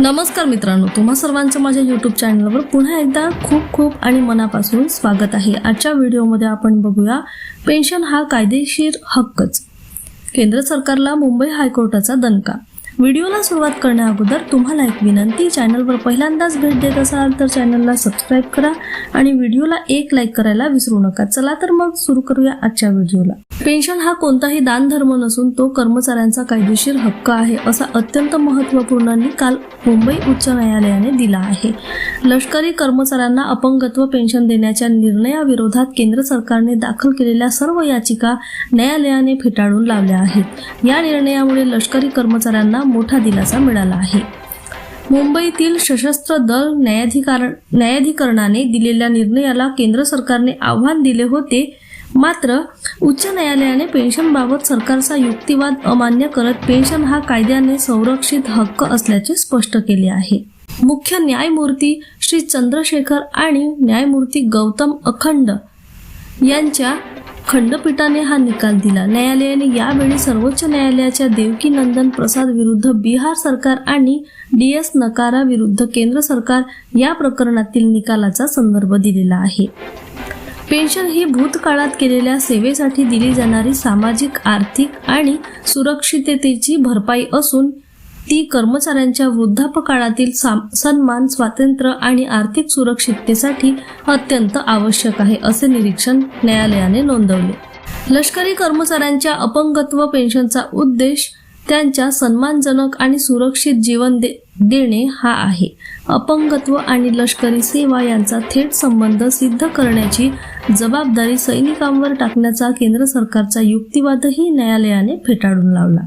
नमस्कार मित्रांनो तुम्हा सर्वांचं माझ्या यूट्यूब चॅनलवर पुन्हा एकदा खूप खूप आणि मनापासून स्वागत आहे. आजच्या व्हिडिओमध्ये आपण बघूया पेन्शन हा कायदेशीर हक्कच. केंद्र सरकारला मुंबई हायकोर्टाचा दणका व्हिडिओला सुरुवात करण्याअगोदर तुम्हाला एक विनंती चॅनलवर पहिल्यांदाच भेट देत असाल तर चॅनलला सबस्क्राईब करा आणि व्हिडिओला एक लाईक करायला विसरू नका. चला तर मग सुरू करूया आजच्या व्हिडिओला. पेन्शन हा कोणताही दानधर्म नसून तो कर्मचाऱ्यांचा कायदेशीर हक्क आहे असा अत्यंत महत्त्वपूर्ण निकाल मुंबई उच्च न्यायालयाने दिला आहे. लष्करी कर्मचाऱ्यांना अपंगत्व पेन्शन देण्याच्या निर्णयाविरोधात केंद्र सरकारने दाखल केलेल्या सर्व याचिका न्यायालयाने फेटाळून लावल्या आहेत. या निर्णयामुळे लष्करी कर्मचाऱ्यांना मोठा दिलासा मिळाला आहे. मुंबईतील सशस्त्र दल न्यायाधिकार न्यायाधिकरणाने दिलेल्या निर्णयाला केंद्र सरकारने आव्हान दिले होते. मात्र उच्च न्यायालयाने पेन्शनबाबत सरकारचा युक्तिवाद अमान्य करत पेन्शन हा कायद्याने संरक्षित हक्क असल्याचे स्पष्ट केले आहे. मुख्य न्यायमूर्ती श्री चंद्रशेखर आणि न्यायमूर्ती गौतम अखंड यांच्या खंडपीठाने हा निकाल दिला. न्यायालयाने यावेळी सर्वोच्च न्यायालयाच्या देवकी नंदन प्रसाद विरुद्ध बिहार सरकार आणि डी एस नकारा विरुद्ध केंद्र सरकार या प्रकरणातील निकालाचा संदर्भ दिलेला आहे. पेन्शन ही भूतकाळात केलेल्या सेवेसाठी दिली जाणारी सामाजिक आर्थिक आणि सुरक्षिततेची भरपाई असून ती कर्मचाऱ्यांच्या वृद्धापकाळातील साम- सन्मान स्वातंत्र्य आणि आर्थिक सुरक्षिततेसाठी अत्यंत आवश्यक आहे असे निरीक्षण न्यायालयाने नोंदवले. लष्करी कर्मचाऱ्यांच्या अपंगत्व पेन्शनचा उद्देश त्यांच्या सन्मानजनक आणि सुरक्षित जीवन दे देणे हा आहे. अपंगत्व आणि लष्करी सेवा यांचा थेट संबंध सिद्ध करण्याची जबाबदारी सैनिकांवर टाकण्याचा केंद्र सरकारचा युक्तिवादही न्यायालयाने फेटाळून लावला.